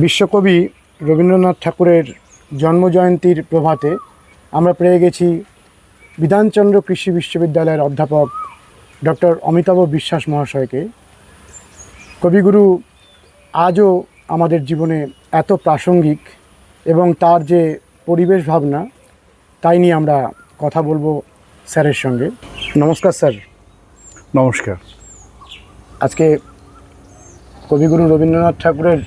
বিশ্বকবি রবীন্দ্রনাথ ঠাকুরের জন্মজয়ন্তীর প্রভাতে আমরা পেয়ে গেছি বিধানচন্দ্র কৃষি বিশ্ববিদ্যালয়ের অধ্যাপক ডক্টর অমিতাভ বিশ্বাস মহাশয়কে। কবিগুরু আজও আমাদের জীবনে এত প্রাসঙ্গিক এবং তার যে পরিবেশ ভাবনা তাই নিয়ে আমরা কথা বলব স্যারের সঙ্গে। নমস্কার স্যার। নমস্কার। আজকে কবিগুরু রবীন্দ্রনাথ ঠাকুরের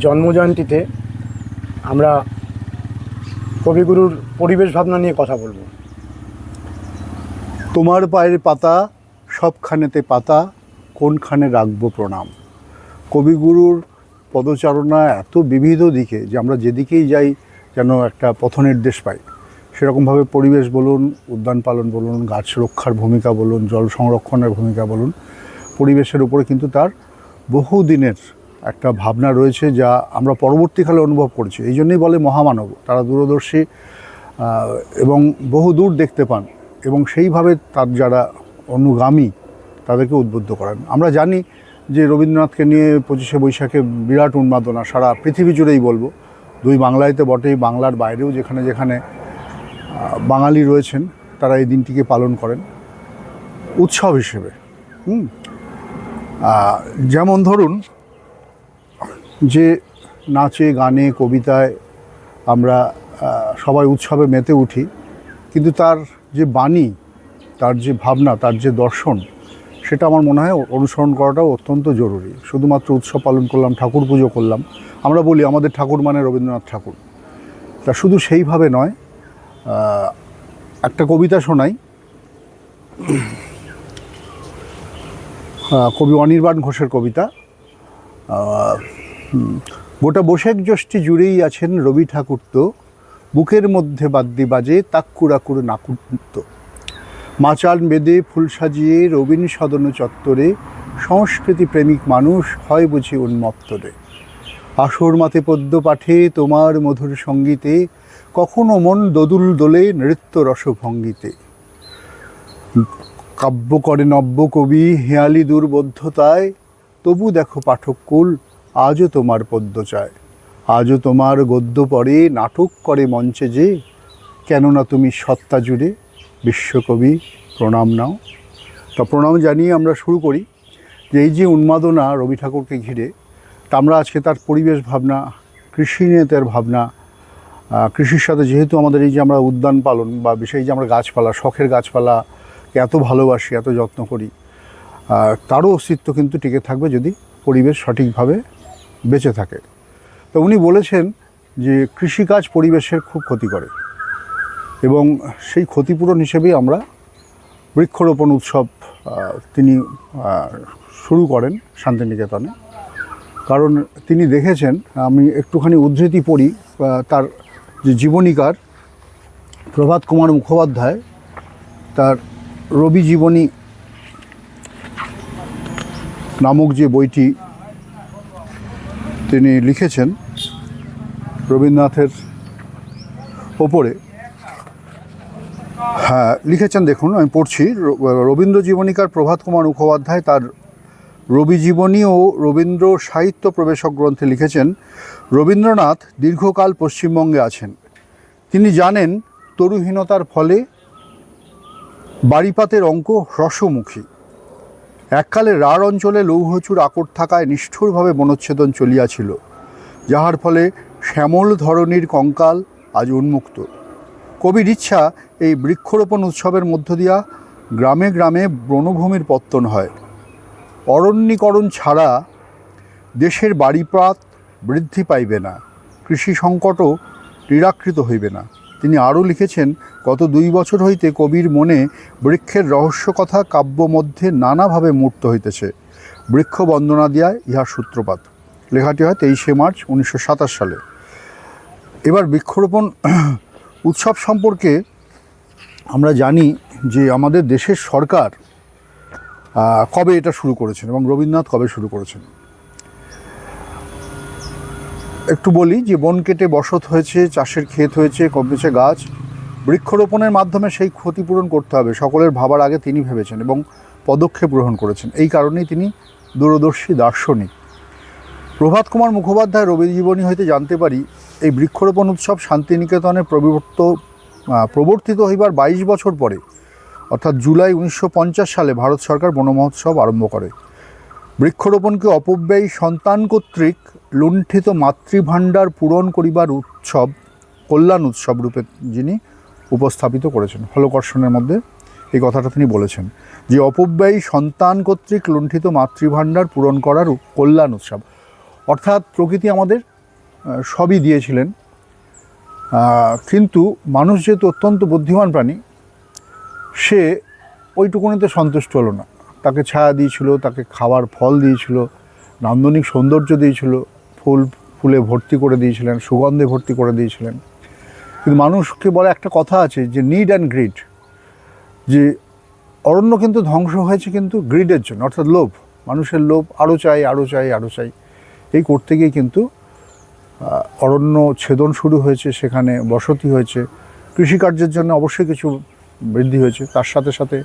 জন্মজয়ন্তীতে আমরা কবিগুরুর পরিবেশ ভাবনা নিয়ে কথা বলব। তোমার পায়ের পাতা, সবখানেতে পাতা, কোনখানে রাখব প্রণাম? কবিগুরুর পদচারণা এত বিবিধ দিকে যে আমরা যেদিকেই যাই যেন একটা পথনির্দেশ পাই। সেরকমভাবে পরিবেশ বলুন, উদ্যান পালন বলুন, গাছ রক্ষার ভূমিকা বলুন, জল সংরক্ষণের ভূমিকা বলুন, পরিবেশের উপরে কিন্তু তার বহু দিনের একটা ভাবনা রয়েছে যা আমরা পরবর্তীকালে অনুভব করছি। এই জন্যই বলে মহামানব। তারা দূরদর্শী এবং বহু দূর দেখতে পান এবং সেইভাবে তার যারা অনুগামী, তাদেরকে উদ্বুদ্ধ করেন। আমরা জানি যে রবীন্দ্রনাথকে নিয়ে পঁচিশে বৈশাখে বিরাট উন্মাদনা, সারা পৃথিবী জুড়েই বলব। দুই বাংলাইতে বটেই, বাংলার বাইরেও যেখানে যেখানে বাঙালি রয়েছেন, তারা এই দিনটিকে পালন করেন। উৎসব হিসেবে, হুম? যেমন ধরুন যে নাচে, গানে, কবিতায় আমরা সবাই উৎসবে মেতে উঠি, কিন্তু তার যে বাণী, তার যে ভাবনা, তার যে দর্শন, সেটা আমার মনে হয় অনুসরণ করাটাও অত্যন্ত জরুরি। শুধুমাত্র উৎসব পালন করলাম, ঠাকুর পুজো করলাম, আমরা বলি আমাদের ঠাকুর মানে রবীন্দ্রনাথ ঠাকুর। তা শুধু সেইভাবে নয় একটা কবিতা শোনাই। কবি অনির্বাণ ঘোষের কবিতা। গোটা বৈশাখ জ্যৈষ্ঠী জুড়েই আছেন রবি ঠাকুর তো। বুকের মধ্যে বাদ্যি বাজে তাক্কুরাকুর নাকুত্ত মাচাল বেদে ফুল সাজিয়ে রবীন সদন চত্বরে, সংস্কৃতি প্রেমিক মানুষ হয় বুঝি উন্মত্তরে। আসর মাতে পদ্য পাঠে, তোমার মধুর সঙ্গীতে, কখনো মন দোদুল দোলে নৃত্য রসভঙ্গিতে। কাব্য করে নব্য কবি, হেয়ালি দুর্বোধ্যতায়, তবু দেখো পাঠককুল আজও তোমার পদ্য চায়। আজও তোমার গদ্য পড়ে, নাটক করে মঞ্চে যে। কেননা তুমি সত্তা জুড়ে বিশ্বকবি প্রণাম নাও। তা প্রণাম জানিয়ে আমরা শুরু করি। যে এই যে উন্মাদনা রবি ঠাকুরকে ঘিরে, তা আমরা আজকে তার পরিবেশ ভাবনা, কৃষি নিয়ে তার ভাবনা কৃষির সাথে যেহেতু আমাদের এই যে আমরা উদ্যান পালন বা বিশেষ যে আমরা গাছপালা, শখের গাছপালাকে এত ভালোবাসি, এত যত্ন করি তারও অস্তিত্ব কিন্তু টিকে থাকবে যদি পরিবেশ সঠিকভাবে বেঁচে থাকে। তো উনি বলেছেন যে কৃষিকাজ পরিবেশের খুব ক্ষতি করে এবং সেই ক্ষতিপূরণ হিসেবেই আমরা বৃক্ষরোপণ উৎসব তিনি শুরু করেন শান্তিনিকেতনে। কারণ তিনি দেখেছেন, আমি একটুখানি উদ্ধৃতি পড়ি তার যে জীবনীকার প্রভাত কুমার মুখোপাধ্যায়, তার রবি জীবনী নামক যে বইটি তিনি লিখেছেন রবীন্দ্রনাথের ওপরে। হ্যাঁ লিখেছেন, দেখুন, আমি পড়ছি। রবীন্দ্র জীবনীকার প্রভাত কুমার মুখোপাধ্যায় তার রবি জীবনী ও রবীন্দ্র সাহিত্য প্রবেশক গ্রন্থে লিখেছেন, রবীন্দ্রনাথ দীর্ঘকাল পশ্চিমবঙ্গে আছেন। তিনি জানেন তরুহীনতার ফলে বাড়িপাতের অঙ্ক হ্রস্বমুখী। এককালে রাঢ় অঞ্চলে লৌহচুর আকর থাকায় নিষ্ঠুরভাবে বনচ্ছেদন চলিয়াছিল, যাহার ফলে শ্যামল ধরনীর কঙ্কাল আজ উন্মুক্ত। কবির ইচ্ছা এই বৃক্ষরোপণ উৎসবের মধ্য দিয়া গ্রামে গ্রামে বনভূমির পত্তন হয়। অরণ্যীকরণ ছাড়া দেশের বাড়িপাত বৃদ্ধি পাইবে না, কৃষি সংকটও নিরাকৃত হইবে না। তিনি আরও লিখেছেন, গত দুই বছর হইতে কবির মনে বৃক্ষের রহস্য কথা কাব্য মধ্যে নানাভাবে মূর্ত হইতেছে। বৃক্ষ বন্দনা দিয়ায় ইহার সূত্রপাত। লেখাটি হয় তেইশে মার্চ উনিশশো সাতাশ সালে। এবার বৃক্ষরোপণ উৎসব সম্পর্কে আমরা জানি যে আমাদের দেশের সরকার কবে এটা শুরু করেছেন এবং রবীন্দ্রনাথ কবে শুরু করেছেন? একটু বলি, যে বন কেটে বসত হয়েছে, চাষের ক্ষেত হয়েছে কমেছে গাছ, বৃক্ষরোপণের মাধ্যমে সেই ক্ষতিপূরণ করতে হবে, সকলের ভাবার আগে তিনি ভেবেছেন এবং পদক্ষেপ গ্রহণ করেছেন। এই কারণেই তিনি দূরদর্শী দার্শনিক। প্রভাত কুমার মুখোপাধ্যায় রবি জীবনী হইতে জানতে পারি, এই বৃক্ষরোপণ উৎসব শান্তিনিকেতনে প্রবর্ত প্রবর্তিত হইবার বাইশ বছর পরে, অর্থাৎ জুলাই উনিশশো পঞ্চাশ সালে ভারত সরকার বনমহোৎসব আরম্ভ করে। বৃক্ষরোপণকে অপব্যয়ী সন্তান কর্তৃক লুণ্ঠিত মাতৃভাণ্ডার পূরণ করিবার উৎসব, কল্যাণ উৎসব রূপে যিনি উপস্থাপিত করেছেন, হলকর্ষণের মধ্যে এই কথাটা তিনি বলেছেন, যে অপব্যয়ী সন্তান কর্তৃক লুণ্ঠিত মাতৃভাণ্ডার পূরণ করার কল্যাণ উৎসব। অর্থাৎ প্রকৃতি আমাদের সবই দিয়েছিলেন। কিন্তু মানুষ যেহেতু অত্যন্ত বুদ্ধিমান প্রাণী, সে ওইটুকুনিতে সন্তুষ্ট হলো না। তাকে ছায়া দিয়েছিল, তাকে খাওয়ার ফল দিয়েছিল, নান্দনিক সৌন্দর্য দিয়েছিল ফুল ফুলে ভর্তি করে দিয়েছিলেন, সুগন্ধে ভর্তি করে দিয়েছিলেন। কিন্তু মানুষকে বলে একটা কথা আছে যে নিড অ্যান্ড গ্রিড যে অরণ্য কিন্তু ধ্বংস হয়েছে কিন্তু গ্রিডের জন্য, অর্থাৎ লোভ। মানুষের লোভ আরও চাই আরও চাই আরও চাই। এই করতে গিয়ে কিন্তু অরণ্য ছেদন শুরু হয়েছে, সেখানে বসতি হয়েছে। কৃষিকার্যের জন্য অবশ্যই কিছু বৃদ্ধি হয়েছে। তার সাথে সাথে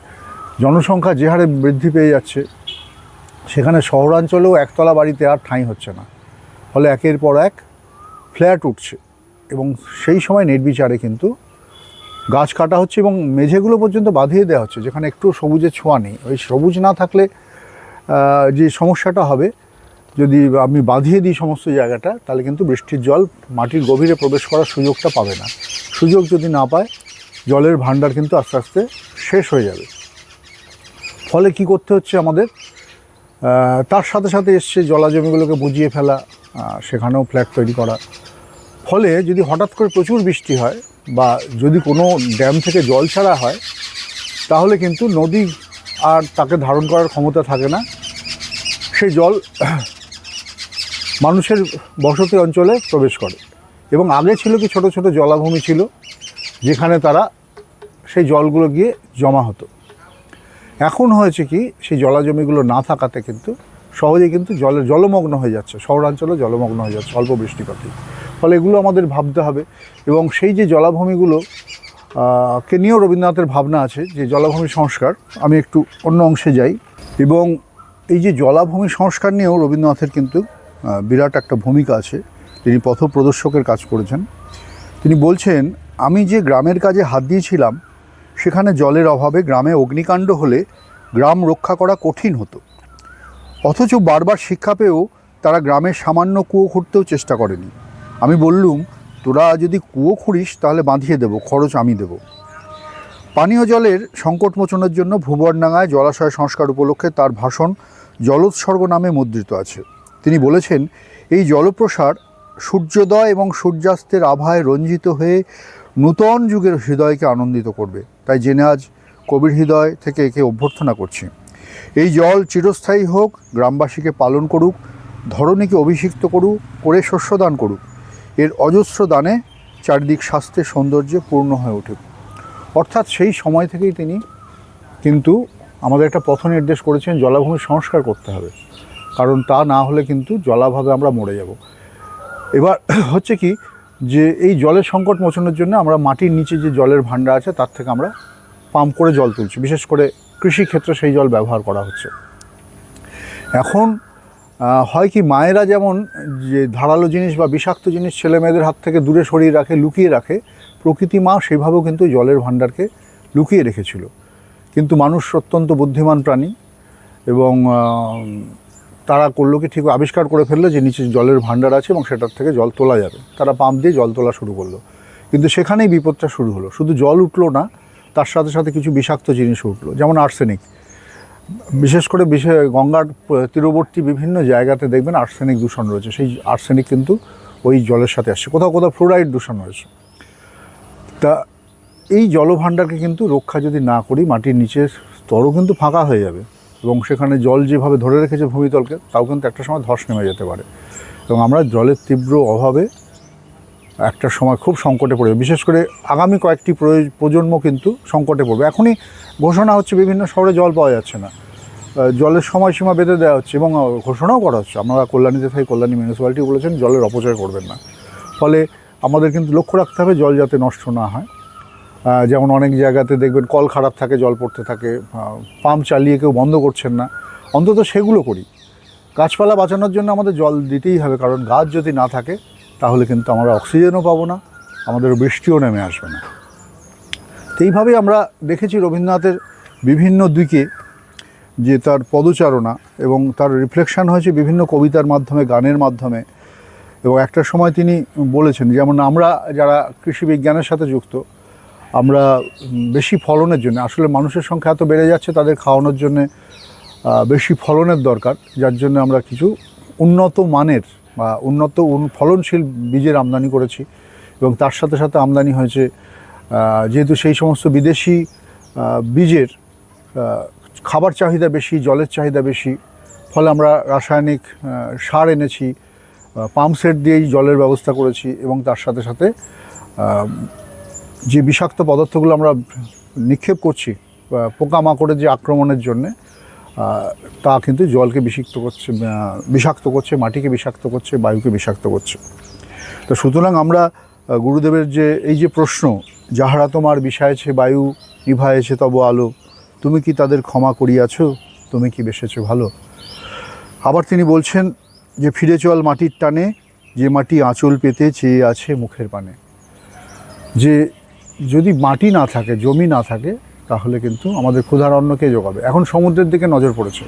জনসংখ্যা যে হারে বৃদ্ধি পেয়ে যাচ্ছে, সেখানে শহরাঞ্চলেও একতলা বাড়িতে আর ঠাঁই হচ্ছে না। ফলে একের পর এক ফ্ল্যাট উঠছে এবং সেই সময় নির্বিচারে কিন্তু গাছ কাটা হচ্ছে এবং মেঝেগুলো পর্যন্ত বাঁধিয়ে দেওয়া হচ্ছে, যেখানে একটু সবুজের ছোঁয়া নেই। ওই সবুজ না থাকলে যে সমস্যাটা হবে, যদি আমি বাঁধিয়ে দিই সমস্ত জায়গাটা, তাহলে কিন্তু বৃষ্টির জল মাটির গভীরে প্রবেশ করার সুযোগটা পাবে না। সুযোগ যদি না পায়, জলের ভাণ্ডার কিন্তু আস্তে আস্তে শেষ হয়ে যাবে। ফলে কি করতে হচ্ছে আমাদের? তার সাথে সাথে এসছে জলা জমিগুলোকে বুঝিয়ে ফেলা সেখানেও ফ্ল্যাট তৈরি করা। ফলে যদি হঠাৎ করে প্রচুর বৃষ্টি হয় বা যদি কোনো ড্যাম থেকে জল ছাড়া হয়, তাহলে কিন্তু নদী আর তাকে ধারণ করার ক্ষমতা থাকে না। সেই জল মানুষের বসতি অঞ্চলে প্রবেশ করে। এবং আগে ছিল কি ছোট ছোট জলাভূমি ছিল, যেখানে তারা সেই জলগুলো গিয়ে জমা হতো। এখন হয়েছে কি, সেই জলাজমিগুলো না থাকাতে কিন্তু সহজে কিন্তু জলে, জলমগ্ন হয়ে যাচ্ছে, শহরাঞ্চলে জলমগ্ন হয়ে যাচ্ছে অল্প বৃষ্টিপাতে। ফলে এগুলো আমাদের ভাবতে হবে এবং সেই যে জলাভূমিগুলো কে নিয়েও রবীন্দ্রনাথের ভাবনা আছে যে জলাভূমি সংস্কার, আমি একটু অন্য অংশে যাই। এবং এই যে জলাভূমি সংস্কার নিয়েও রবীন্দ্রনাথের কিন্তু বিরাট একটা ভূমিকা আছে। তিনি পথ প্রদর্শকের কাজ করেছেন। তিনি বলছেন, আমি যে গ্রামের কাজে হাত দিয়েছিলাম, সেখানে জলের অভাবে গ্রামে অগ্নিকাণ্ড হলে গ্রাম রক্ষা করা কঠিন হতো। অথচ বারবার শিক্ষা পেয়েও তারা গ্রামের সামান্য কুয়ো খুঁড়তেও চেষ্টা করেনি। আমি বললুম, তোরা যদি কুয়ো খুঁড়িস, তাহলে বাঁধিয়ে দেবো, খরচ আমি দেব। পানীয় জলের সংকট মোচনের জন্য ভুবনডাঙ্গায় জলাশয় সংস্কার উপলক্ষে তার ভাষণ জলোৎসর্গ নামে মুদ্রিত আছে। তিনি বলেছেন, এই জলপ্রসার সূর্যোদয় এবং সূর্যাস্তের আভায় রঞ্জিত হয়ে নূতন যুগের হৃদয়কে আনন্দিত করবে। তাই জেনে আজ কবির হৃদয় থেকে একে অভ্যর্থনা করছি। এই জল চিরস্থায়ী হোক, গ্রামবাসীকে পালন করুক, ধরণীকে অভিষিক্ত করুক, করে শস্যদান করুক। এর অজস্র দানে চারিদিক স্বাস্থ্যের সৌন্দর্যে পূর্ণ হয়ে উঠুক। অর্থাৎ সেই সময় থেকেই তিনি কিন্তু আমাদের একটা পথ নির্দেশ করেছেন, জলাভূমি সংস্কার করতে হবে। কারণ তা না হলে কিন্তু জলাভাবে আমরা মরে যাব। এবার হচ্ছে কি যে এই জলের সংকট মোচনের জন্য আমরা মাটির নিচে যে জলের ভাণ্ডার আছে, তার থেকে আমরা পাম্প করে জল তুলছি। বিশেষ করে কৃষিক্ষেত্রে সেই জল ব্যবহার করা হচ্ছে। এখন হয় কি মায়েরা যেমন যে ধারালো জিনিস বা বিষাক্ত জিনিস ছেলে মেয়েদের হাত থেকে দূরে সরিয়ে রাখে, লুকিয়ে রাখে, প্রকৃতি মা সেভাবেও কিন্তু জলের ভাণ্ডারকে লুকিয়ে রেখেছিল। কিন্তু মানুষ অত্যন্ত বুদ্ধিমান প্রাণী এবং তারা করল কি ঠিক আবিষ্কার করে ফেলল যে নিচে জলের ভাণ্ডার আছে এবং সেটার থেকে জল তোলা যাবে। তারা পাম্প দিয়ে জল তোলা শুরু করল। কিন্তু সেখানেই বিপদটা শুরু হলো। শুধু জল উঠল না তার সাথে সাথে কিছু বিষাক্ত জিনিস উঠল, যেমন আর্সেনিক বিশেষ করে বিশেষ গঙ্গার তীরবর্তী বিভিন্ন জায়গাতে দেখবেন আর্সেনিক দূষণ রয়েছে। সেই আর্সেনিক কিন্তু ওই জলের সাথে আসছে। কোথাও কোথাও ফ্লোরাইড দূষণ রয়েছে। তা এই জলভাণ্ডারকে কিন্তু রক্ষা যদি না করি, মাটির নিচের স্তরও কিন্তু ফাঁকা হয়ে যাবে এবং সেখানে জল যেভাবে ধরে রেখেছে ভূমিতলকে, তাও কিন্তু একটা সময় ধস নেমে যেতে পারে। এবং আমরা জলের তীব্র অভাবে একটা সময় খুব সংকটে পড়বে। বিশেষ করে আগামী কয়েকটি প্রজন্ম কিন্তু সংকটে পড়বে। এখনই ঘোষণা হচ্ছে বিভিন্ন শহরে জল পাওয়া যাচ্ছে না। জলের সময়সীমা বেঁধে দেওয়া হচ্ছে এবং ঘোষণাও করা হচ্ছে। আমরা কল্যাণীতে থাকি কল্যাণী মিউনিসিপ্যালিটি বলেছেন, জলের অপচয় করবেন না। ফলে আমাদের কিন্তু লক্ষ্য রাখতে হবে জল যাতে নষ্ট না হয়। যেমন অনেক জায়গাতে দেখবেন কল খারাপ থাকে, জল পড়তে থাকে পাম্প চালিয়ে কেউ বন্ধ করছেন না। অন্তত সেগুলো করি। গাছপালা বাঁচানোর জন্য আমাদের জল দিতেই হবে, কারণ গাছ যদি না থাকে তাহলে কিন্তু আমরা অক্সিজেনও পাবো না, আমাদের বৃষ্টিও নেমে আসবে না। তো এইভাবেই আমরা দেখেছি রবীন্দ্রনাথের বিভিন্ন দিকে যে তার পদচারণা এবং তার রিফ্লেকশান হয়েছে বিভিন্ন কবিতার মাধ্যমে, গানের মাধ্যমে। এবং একটা সময় তিনি বলেছেন, যেমন আমরা যারা কৃষি বিজ্ঞানের সাথে যুক্ত, আমরা বেশি ফলনের জন্য, আসলে মানুষের সংখ্যা এত বেড়ে যাচ্ছে, তাদের খাওয়ানোর জন্যে বেশি ফলনের দরকার, যার জন্য আমরা কিছু উন্নত মানের উন্নত উন- ফলনশীল বীজের আমদানি করেছি এবং তার সাথে সাথে আমদানি হয়েছে যেহেতু সেই সমস্ত বিদেশি বীজের খাবার চাহিদা বেশি, জলের চাহিদা বেশি, ফলে আমরা রাসায়নিক সার এনেছি পাম্প সেট দিয়েই জলের ব্যবস্থা করেছি এবং তার সাথে সাথে যে বিষাক্ত পদার্থগুলো আমরা নিক্ষেপ করছি পোকামাকড়ের যে আক্রমণের জন্যে তা কিন্তু জলকে বিষাক্ত করছে বিষাক্ত করছে, মাটিকে বিষাক্ত করছে, বায়ুকে বিষাক্ত করছে। তো সুতরাং আমরা গুরুদেবের যে, এই যে প্রশ্ন, যাহারা তোমার বিষায়েছে বায়ু নিভায়েছে তব আলো, তুমি কি তাদের ক্ষমা করিয়াছ? তুমি কি বেসেছো ভালো? আবার তিনি বলছেন যে, ফিরে চল মাটির টানে, যে মাটি আঁচল পেতে চেয়ে আছে মুখের পানে। যে যদি মাটি না থাকে, জমি না থাকে তাহলে কিন্তু আমাদের ক্ষুধার অন্নকে যোগাবে? এখন সমুদ্রের দিকে নজর পড়েছে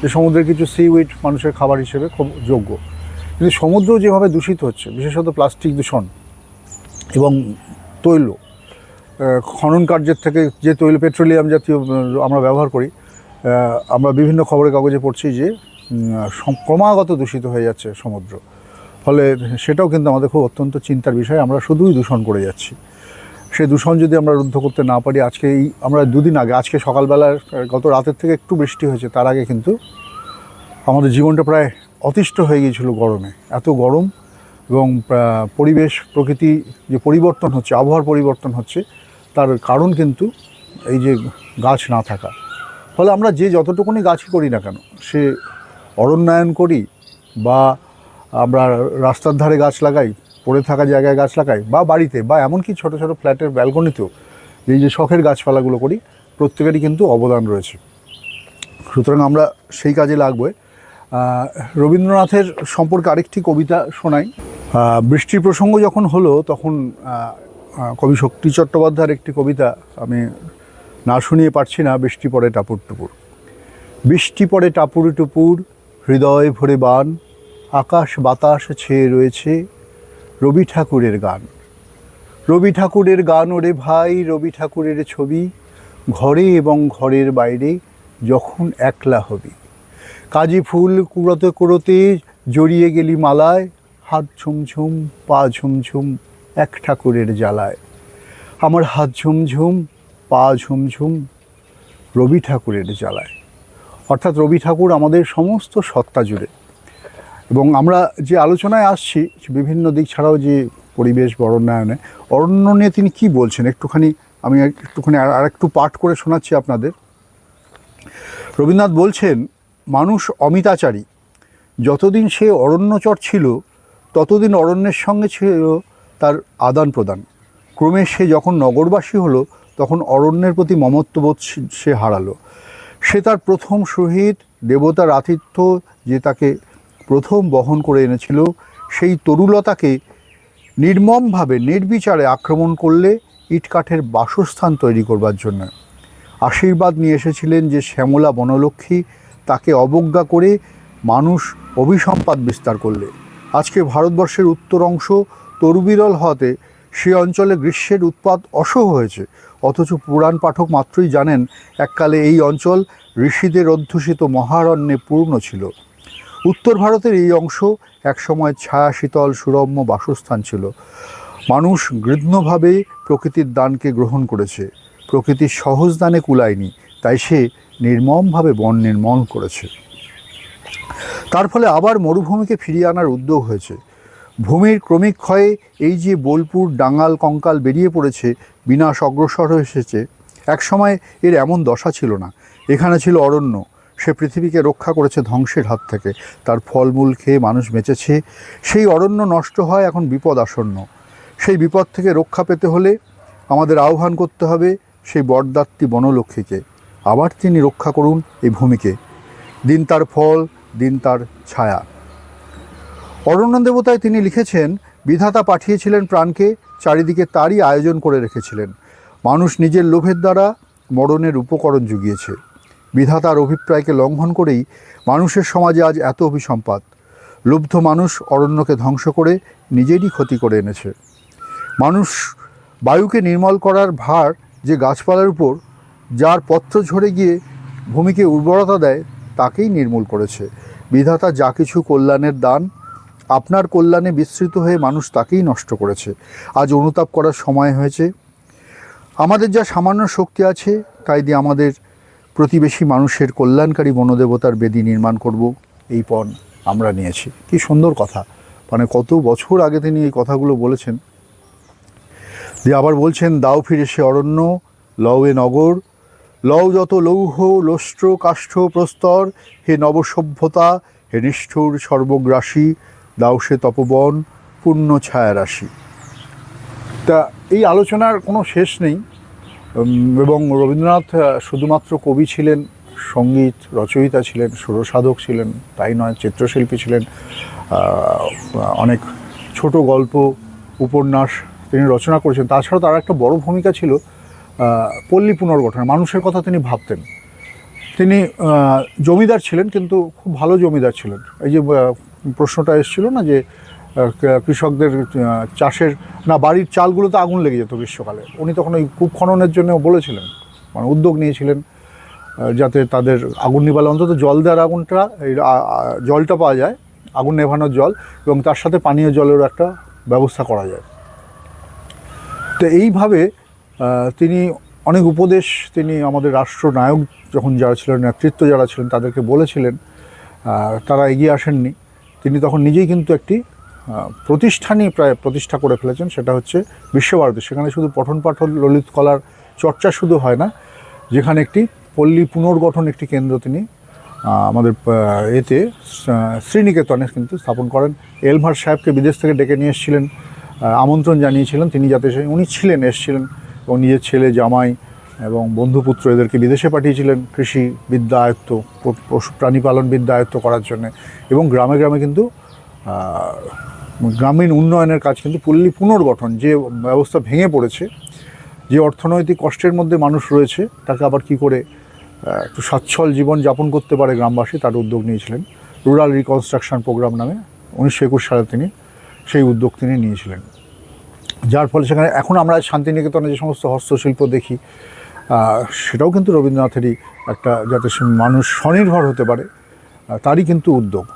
যে সমুদ্রের কিছু সি উইড মানুষের খাবার হিসেবে খুব যোগ্য। কিন্তু সমুদ্র যেভাবে দূষিত হচ্ছে, বিশেষত প্লাস্টিক দূষণ এবং তৈল খনন কার্যের থেকে যে তৈল পেট্রোলিয়াম জাতীয় আমরা ব্যবহার করি আমরা বিভিন্ন খবরের কাগজে পড়ছি যে ক্রমাগত দূষিত হয়ে যাচ্ছে সমুদ্র। ফলে সেটাও কিন্তু আমাদের খুব অত্যন্ত চিন্তার বিষয়, আমরা শুধুই দূষণ করে যাচ্ছি। সে দূষণ যদি আমরা রুদ্ধ করতে না পারি, আজকে এই আমরা দুদিন আগে, আজকে সকালবেলার গত রাতের থেকে একটু বৃষ্টি হয়েছে, তার আগে কিন্তু আমাদের জীবনটা প্রায় অতিষ্ঠ হয়ে গিয়েছিল গরমে। এত গরম এবং পরিবেশ, প্রকৃতি যে পরিবর্তন হচ্ছে, আবহাওয়ার পরিবর্তন হচ্ছে, তার কারণ কিন্তু এই যে গাছ না থাকা। ফলে আমরা যে যতটুকুনি গাছই করি না কেন, সে অরণ্যায়ন করি বা আমরা রাস্তার ধারে গাছ লাগাই, পড়ে থাকা জায়গায় গাছ লাগাই, বা বাড়িতে, বা এমনকি ছোটো ছোটো ফ্ল্যাটের ব্যালকনিতেও এই যে শখের গাছপালাগুলো করি, প্রত্যেকেরই কিন্তু অবদান রয়েছে। সুতরাং আমরা সেই কাজে লাগবে। রবীন্দ্রনাথের সম্পর্কে আরেকটি কবিতা শোনাই। বৃষ্টির প্রসঙ্গ যখন হলো, তখন কবি শক্তি চট্টোপাধ্যায়ের একটি কবিতা আমি না শুনিয়ে পারছি না, বৃষ্টি পড়ে টাপুর টুপুর। বৃষ্টি পড়ে টাপুর টুপুর, হৃদয় ভরে বান আকাশ বাতাস ছেয়ে রয়েছে রবি ঠাকুরের গান। রবি ঠাকুরের গান ওরে ভাই, রবি ঠাকুরের ছবি, ঘরে এবং ঘরের বাইরে যখন একলা হবি। কাজী ফুল কুড়োতে কুড়োতে জড়িয়ে গেলি মালায়, হাত ঝুমঝুম, পা ঝুমঝুম এক ঠাকুরের জ্বালায়। আমার হাত ঝুমঝুম, পা ঝুমঝুম রবি ঠাকুরের জ্বালায়। অর্থাৎ রবি ঠাকুর আমাদের সমস্ত সত্তা জুড়ে। এবং আমরা যে আলোচনায় আসছি বিভিন্ন দিক ছাড়াও যে পরিবেশ বরণ্যায়নে অরণ্য নিয়ে তিনি কি বলছেন? একটুখানি, আমি একটুখানি আর একটু পাঠ করে শোনাচ্ছি আপনাদের। রবীন্দ্রনাথ বলছেন, মানুষ অমিতাচারী। যতদিন সে অরণ্যচর ছিল, ততদিন অরণ্যের সঙ্গে ছিল তার আদান প্রদান। ক্রমে সে যখন নগরবাসী হলো, তখন অরণ্যের প্রতি মমত্ববোধ সে হারালো। সে তার প্রথম শহীদ, দেবতার আতিথ্য যে তাকে প্রথম বহন করে এনেছিল, সেই তরুলতাকে নির্মমভাবে, নির্বিচারে আক্রমণ করলে ইটকাঠের বাসস্থান তৈরি করবার জন্য। আশীর্বাদ নিয়ে এসেছিলেন যে শ্যামলা বনলক্ষ্মী তাকে অবজ্ঞা করে মানুষ অভিসম্পাদ বিস্তার করলে। আজকে ভারতবর্ষের উত্তর অংশ তরুবিরল হওয়াতে সে অঞ্চলে গ্রীষ্মের উৎপাত অসহ হয়েছে। অথচ পুরাণ পাঠক মাত্রই জানেন, এককালে এই অঞ্চল ঋষিদের অধ্যুষিত মহারণ্যে পূর্ণ ছিল। উত্তর ভারতের এই অংশ একসময় ছায়া, শীতল, সুরম্য বাসস্থান ছিল। মানুষ গৃহ্ণভাবে প্রকৃতির দানকে গ্রহণ করেছে। প্রকৃতির সহজ দানে কুলায়নি, তাই সে নির্মমভাবে বন নির্মল করেছে। তার ফলে আবার মরুভূমিকে ফিরিয়ে আনার উদ্যোগ হয়েছে। ভূমির ক্রমিক ক্ষয়ে এই যে বোলপুর ডাঙ্গাল কঙ্কাল বেরিয়ে পড়েছে, বিনাশ অগ্রসর হয়ে এসেছে একসময় এর এমন দশা ছিল না। এখানে ছিল অরণ্য সে পৃথিবীকে রক্ষা করেছে ধ্বংসের হাত থেকে। তার ফলমূল খেয়ে মানুষ বেঁচেছে। সেই অরণ্য নষ্ট হয়, এখন বিপদ আসন্ন। সেই বিপদ থেকে রক্ষা পেতে হলে আমাদের আহ্বান করতে হবে সেই বরদাত্রী বনলক্ষ্মীকে। আবার তিনি রক্ষা করুন এই ভূমিকে। দিন তার ফল, দিন তার ছায়া। অরণ্য দেবতায় তিনি লিখেছেন, বিধাতা পাঠিয়েছিলেন প্রাণকে, চারিদিকে তারই আয়োজন করে রেখেছিলেন। মানুষ নিজের লোভের দ্বারা মরণের উপকরণ জুগিয়েছে। বিধাতার অভিপ্রায়কে লঙ্ঘন করেই মানুষের সমাজে আজ এত অভিসম্পাত। লুব্ধ মানুষ অরণ্যকে ধ্বংস করে নিজেরই ক্ষতি করে এনেছে। মানুষ বায়ুকে নির্মল করার ভার যে গাছপালার উপর, যার পত্র ঝরে গিয়ে ভূমিকে উর্বরতা দেয়, তাকেই নির্মূল করেছে। বিধাতা যা কিছু কল্যাণের দান, আপনার কল্যাণে বিস্তৃত হয়ে মানুষ তাকেই নষ্ট করেছে। আজ অনুতাপ করার সময় হয়েছে। আমাদের যা সামান্য শক্তি আছে, তাই দিয়ে আমাদের প্রতিবেশী মানুষের কল্যাণকারী বনদেবতার বেদি নির্মাণ করব, এই পণ আমরা নিয়েছি। কি সুন্দর কথা। মানে কত বছর আগে তিনি এই কথাগুলো বলেছেন। দিয়ে আবার বলছেন, দাও ফিরে সে অরণ্য, লও এ নগর, লও যত লৌহ লোষ্ট্র কাষ্ঠ, প্রস্তর, হে নবসভ্যতা, হে নিষ্ঠুর সর্বগ্রাসী, দাও সে তপবন, পূর্ণ ছায়ারাশি। তা এই আলোচনার কোনো শেষ নেই। এবং রবীন্দ্রনাথ শুধুমাত্র কবি ছিলেন, সংগীত রচয়িতা ছিলেন সুরসাধক ছিলেন, তাই নয়, চিত্রশিল্পী ছিলেন অনেক ছোট গল্প, উপন্যাস তিনি রচনা করেছেন। তাছাড়া তার একটা বড় ভূমিকা ছিল পল্লী পুনর্গঠন। মানুষের কথা তিনি ভাবতেন। তিনি জমিদার ছিলেন, কিন্তু খুব ভালো জমিদার ছিলেন। এই যে প্রশ্নটা এসেছিল না যে কৃষকদের চাষের, না, বাড়ির চালগুলোতে আগুন লেগে যেত গ্রীষ্মকালে। উনি তখন ওই কূপ খননের জন্য বলেছিলেন মানে উদ্যোগ নিয়েছিলেন যাতে তাদের আগুন নিবালে, অন্তত জল দেওয়ার আগুনটা, এই জলটা পাওয়া যায়, আগুন নেভানোর জল, এবং তার সাথে পানীয় জলেরও একটা ব্যবস্থা করা যায়। তো এইভাবে তিনি অনেক উপদেশ তিনি আমাদের রাষ্ট্রনায়ক যখন যারা ছিলেন, নেতৃত্ব যারা ছিলেন, তাদেরকে বলেছিলেন তারা এগিয়ে আসেননি। তিনি তখন নিজেই কিন্তু একটি প্রতিষ্ঠানই প্রায় প্রতিষ্ঠা করে ফেলেছেন, সেটা হচ্ছে বিশ্বভারতী। সেখানে শুধু পঠন পাঠন ললিত কলার চর্চা শুধু হয় না, যেখানে একটি পল্লী পুনর্গঠন একটি কেন্দ্র তিনি আমাদের এতে শ্রীনিকেতনে কিন্তু স্থাপন করেন। এলভার সাহেবকে বিদেশ থেকে ডেকে নিয়ে এসেছিলেন আমন্ত্রণ জানিয়েছিলেন। তিনি যাতে উনি ছিলেন, এসেছিলেন এবং নিজের ছেলে জামাই এবং বন্ধুপুত্র এদেরকে বিদেশে পাঠিয়েছিলেন কৃষি বিদ্যা আয়ত্ত, পশু প্রাণী পালন বিদ্যা আয়ত্ত করার জন্য। এবং গ্রামে গ্রামে কিন্তু গ্রামীণ উন্নয়নের কাজ কিন্তু পল্লী পুনর্গঠন, যে ব্যবস্থা ভেঙে পড়েছে, যে অর্থনৈতিক কষ্টের মধ্যে মানুষ রয়েছে, তাকে আবার কি করে একটু সচ্ছল জীবন যাপন করতে পারে গ্রামবাসী, তার উদ্যোগ নিয়েছিলেন। রুরাল রিকনস্ট্রাকশন প্রোগ্রাম নামে উনিশশো একুশ সালে তিনি সেই উদ্যোগ তিনি নিয়েছিলেন। যার ফলে সেখানে এখন আমরা শান্তিনিকেতনে যে সমস্ত হস্তশিল্প দেখি সেটাও কিন্তু রবীন্দ্রনাথেরই একটা যাতে মানুষ স্বনির্ভর হতে পারে তারই কিন্তু উদ্যোগ।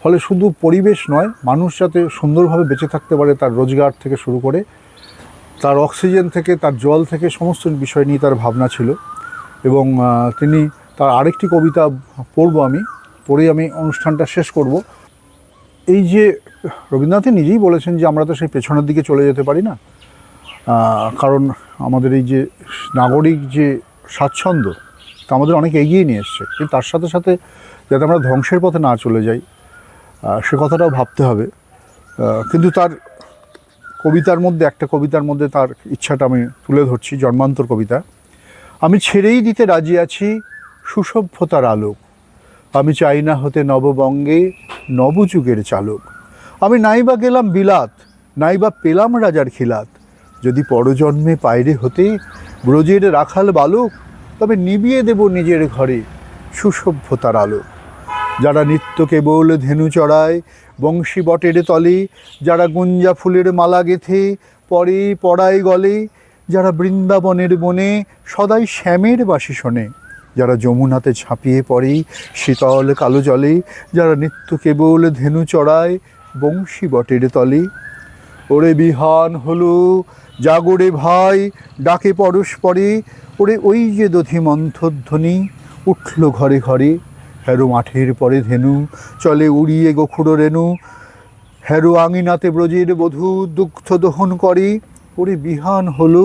ফলে শুধু পরিবেশ নয়, মানুষ যাতে সুন্দরভাবে বেঁচে থাকতে পারে তার রোজগার থেকে শুরু করে, তার অক্সিজেন থেকে, তার জল থেকে সমস্ত বিষয় নিয়ে তার ভাবনা ছিল। এবং তিনি তার আরেকটি কবিতা পড়ব আমি পড়েই আমি অনুষ্ঠানটা শেষ করব। এই যে রবীন্দ্রনাথই নিজেই বলেছেন যে, আমরা তো সেই পেছনের দিকে চলে যেতে পারি না। কারণ আমাদের এই যে নাগরিক যে স্বাচ্ছন্দ্য, তা আমাদের অনেক এগিয়ে নিয়ে এসছে। কিন্তু তার সাথে সাথে যাতে আমরা ধ্বংসের পথে না চলে যাই সে কথাটাও ভাবতে হবে। কিন্তু তার কবিতার মধ্যে, একটা কবিতার মধ্যে তার ইচ্ছাটা আমি তুলে ধরছি, জন্মান্তর কবিতা। আমি ছেড়েই দিতে রাজি আছি, সুসভ্যতার আলোক। আমি চাই না হতে নববঙ্গে নবযুগের চালক। আমি নাইবা গেলাম বিলাত, নাইবা পেলাম রাজার খিলাত। যদি পরজন্মে পায়রে হতে ব্রজের রাখাল বালক, তবে নিবিয়ে দেব নিজের ঘরে সুসভ্যতার আলোক। যারা নিত্য কেবল ধেনু চড়ায়, বংশী বটের তলে, যারা গুঞ্জা ফুলের মালা গেথে, পরে পড়ায় গলে, যারা বৃন্দাবনের বনে, সদাই শ্যামের বাসি শোনে, যারা যমুনাতে ঝাঁপিয়ে পড়ে, শীতল কালো জলে, যারা নিত্য কেবল ধেনু চড়ায়, বংশী বটের তলে। ওরে বিহান হলো জাগরে ভাই, ডাকে পরস্পরে ওরে ওই যে দধি মন্থধ্বনি উঠল ঘরে ঘরে। হ্যারো মাঠের পরে ধেনু, চলে উড়িয়ে গোখুড়ো রেণু। হ্যারো আঙিনাতে ব্রজের বধূ দুগ্ধ দহন করে। ওরে বিহান হলো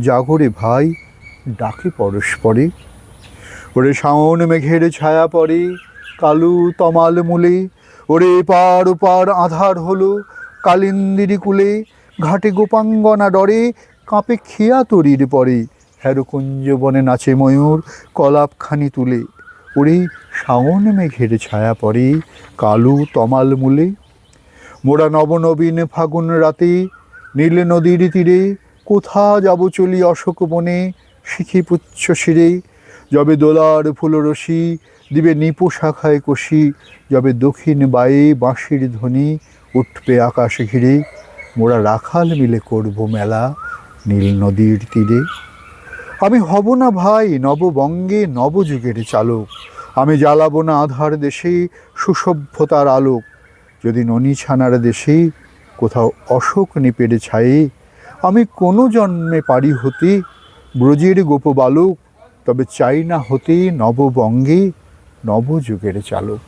জাগরে ভাই, ডাকে পরস্পরে ওরে শাওন মেঘের ছায়া পড়ে কালু তমাল মূলে। ওরে পার ওপার আধার হলো কালিন্দিরি কুলে। ঘাটে গোপাঙ্গনা ডরে, কাঁপে খেয়া তরির পরে। হ্যারো কুঞ্জ বনে নাচে ময়ূর, কলাপখানি তুলে। ওরে শাওন মেঘের ছায়া পড়ে, কালু তমাল মূলে। মোরা নবনবীন ফাগুন রাতে, নীল নদীর তীরে, কোথা যাব চলি অশোক বনে, শিখি পুচ্ছ শিরে। যবে দোলার ফুলরসি দিবে নিপু শাখায় কষি, যবে দক্ষিণ বায়ে বাঁশির ধ্বনি উঠবে আকাশে ঘিরে। মোরা রাখাল মিলে করব মেলা নীল নদীর তীরে। আমি হব না ভাই নববঙ্গে নবযুগের চালক। আমি জ্বালাবো না আধার দেশে সুসভ্যতার আলোক। যদি ননী ছানার দেশে কোথাও অশোক নিপেড়ে ছায়ে আমি কোনো জন্মে পারি হতে ব্রজের গোপ বালক তবে চাই না হতে নববঙ্গে নবযুগের চালক।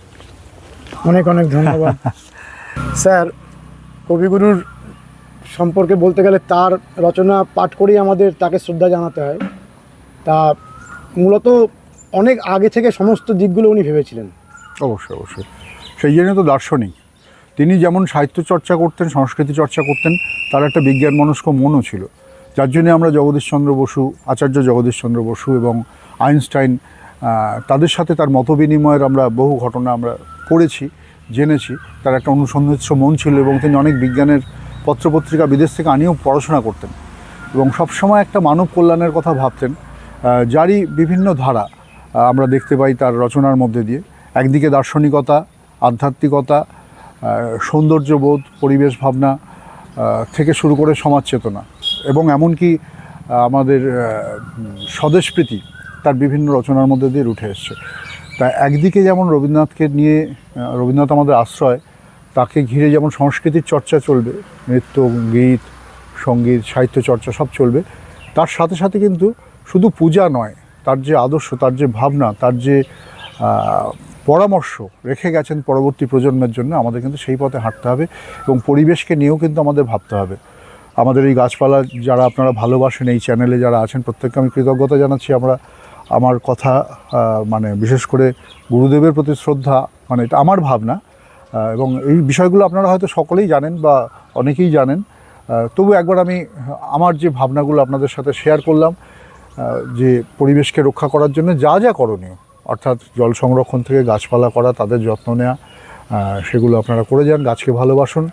অনেক অনেক ধন্যবাদ। স্যার কবিগুরুর সম্পর্কে বলতে গেলে তার রচনা পাঠ করেই আমাদের তাকে শ্রদ্ধা জানাতে হয়। তা মূলত অনেক আগে থেকে সমস্ত দিকগুলো উনি ভেবেছিলেন। অবশ্যই অবশ্যই। সেই জন্য তো দার্শনিক। তিনি যেমন সাহিত্য চর্চা করতেন, সংস্কৃতি চর্চা করতেন, তার একটা বিজ্ঞান মনস্ক মনও ছিল। যার জন্য আমরা জগদীশচন্দ্র বসু, আচার্য জগদীশচন্দ্র বসু এবং আইনস্টাইন তাদের সাথে তার মত বিনিময়ের আমরা বহু ঘটনা আমরা পড়েছি, জেনেছি। তার একটা অনুসন্ধিৎস মন ছিল এবং তিনি অনেক বিজ্ঞানের পত্রপত্রিকা বিদেশ থেকে আনিয়েও পড়াশোনা করতেন। এবং সবসময় একটা মানব কল্যাণের কথা ভাবতেন। যারই বিভিন্ন ধারা আমরা দেখতে পাই তার রচনার মধ্যে দিয়ে। একদিকে দার্শনিকতা, আধ্যাত্মিকতা সৌন্দর্যবোধ, পরিবেশ ভাবনা থেকে শুরু করে সমাজ চেতনা এবং এমনকি আমাদের স্বদেশপ্রীতি তার বিভিন্ন রচনার মধ্যে দিয়ে উঠে এসছে। তা একদিকে যেমন রবীন্দ্রনাথকে নিয়ে রবীন্দ্রনাথ আমাদের আশ্রয়, তাকে ঘিরে যেমন সংস্কৃতির চর্চা চলবে, নৃত্য, গীত, সংগীত, সাহিত্য চর্চা সব চলবে, তার সাথে সাথে কিন্তু শুধু পূজা নয়, তার যে আদর্শ, তার যে ভাবনা, তার যে পরামর্শ রেখে গেছেন পরবর্তী প্রজন্মের জন্য আমাদের কিন্তু সেই পথে হাঁটতে হবে এবং পরিবেশকে নিয়েও কিন্তু আমাদের ভাবতে হবে। আমাদের এই গাছপালা যারা আপনারা ভালোবাসেন, এই চ্যানেলে যারা আছেন, প্রত্যেককে আমি কৃতজ্ঞতা জানাচ্ছি। আমরা, আমার কথা মানে বিশেষ করে গুরুদেবের প্রতি শ্রদ্ধা মানে এটা আমার ভাবনা এবং এই বিষয়গুলো আপনারা হয়তো সকলেই জানেন বা অনেকেই জানেন। তবু একবার আমি আমার যে ভাবনাগুলো আপনাদের সাথে শেয়ার করলাম যে পরিবেশকে রক্ষা করার জন্য যা যা করণীয়, অর্থাৎ জল সংরক্ষণ থেকে গাছপালা করা, তাদের যত্ন নেওয়া সেগুলো আপনারা করে যান, গাছকে ভালোবাসুন।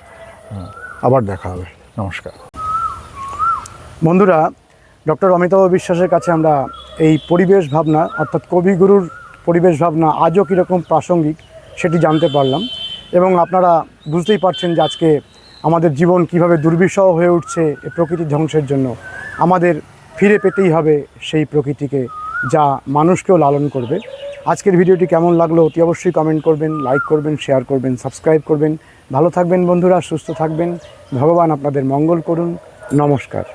আবার দেখা হবে। নমস্কার। বন্ধুরা, ডক্টর অমিতাভ বিশ্বাসের কাছে আমরা এই পরিবেশ ভাবনা, অর্থাৎ কবিগুরুর পরিবেশ ভাবনা আজও কীরকম প্রাসঙ্গিক সেটি জানতে পারলাম এবং আপনারা বুঝতেই পারছেন যে আজকে আমাদের জীবন কীভাবে দুর্বিষহ হয়ে উঠছে প্রকৃতি ধ্বংসের জন্য। আমাদের ফিরে পেতেই হবে সেই প্রকৃতিকে যা মানুষকেও লালন করবে। আজকের ভিডিওটি কেমন লাগল অতি অবশ্যই কমেন্ট করবেন লাইক করবেন শেয়ার করবেন সাবস্ক্রাইব করবেন। ভালো থাকবেন বন্ধুরা, সুস্থ থাকবেন। ভগবান আপনাদের মঙ্গল করুন। নমস্কার।